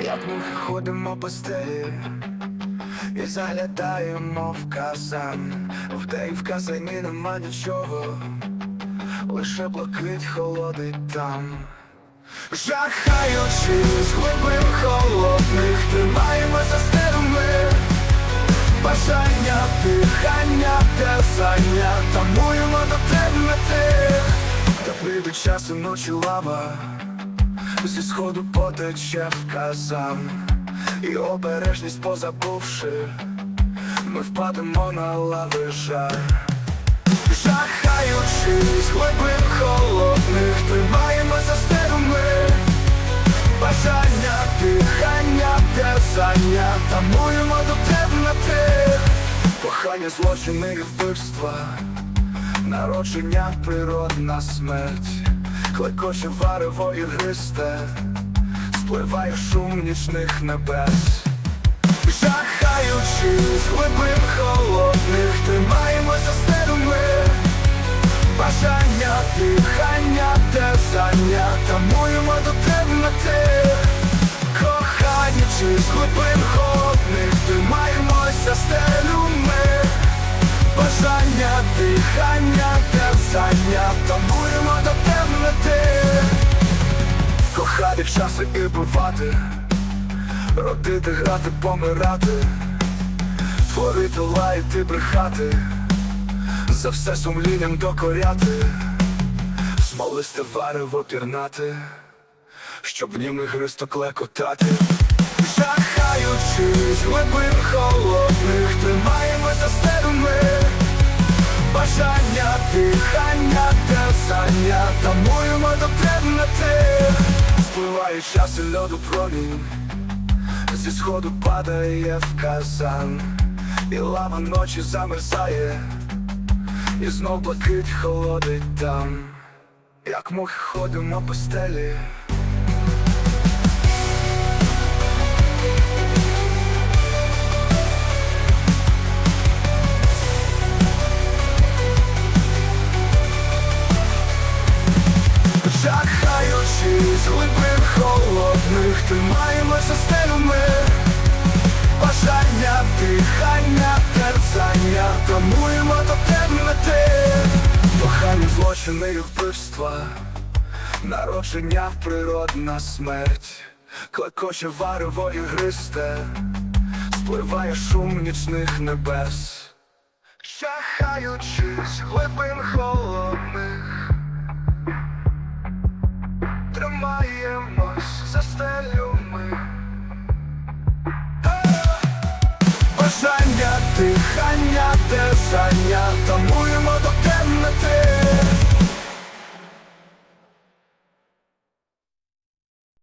Як ми ходимо по стелі. І заглядаємо в казан. Вдень в казані нема нічого, лише блакить холодить там. Жахаючись глибин холодних, тримаємо за стелами. Бажання, дихання, терзання, тамуємо до темноти Та прийде час і ночі лава Зі сходу потече в казан. І обережність позабувши Ми впадемо на лави жар. Жахаючись глибин холодних Тримаємо за стенами Бажання, дихання, терзання Тамуємо до темноти. Кохання, злочини і вбивства Народження, природна смерть Клекоче варево ігристе Спливає шум нічних небес. Жахаючись глибин холодних Тримаємо за стенами Бажання, дихання, терзання Тамуємо до темноти. Кохаючись глибин холодних Тримаємося стелю ми Бажання, дихання, терзання Тамуємо до Кохати часи і бувати Родити, грати, помирати Творити, лаяти, брехати За все сумлінням докоряти Смолисте варево пірнати Щоб в нім ігристо клекотати. Жахаючись глибин холодних Тримаємо за стенами Бажання, терзання Тамуємо до темноти Спливає час і льоду промінь. Зі сходу падає в казан. І лава ночі замерзає. І знов блакить холодить там. Як мухи ходимо по стелі Жахаючись глибин холодних. Тримаємо за стенами. Бажання, дихання, терзання. Тамуємо до темноти. Кохання, злочини і вбивства. Народження, природна смерть. Клекоче варево ігристе Спливає шум нічних небес. Жахаючись глибин холодних Тримаємось за стелю ми Бажання, дихання, терзання зайнято темноти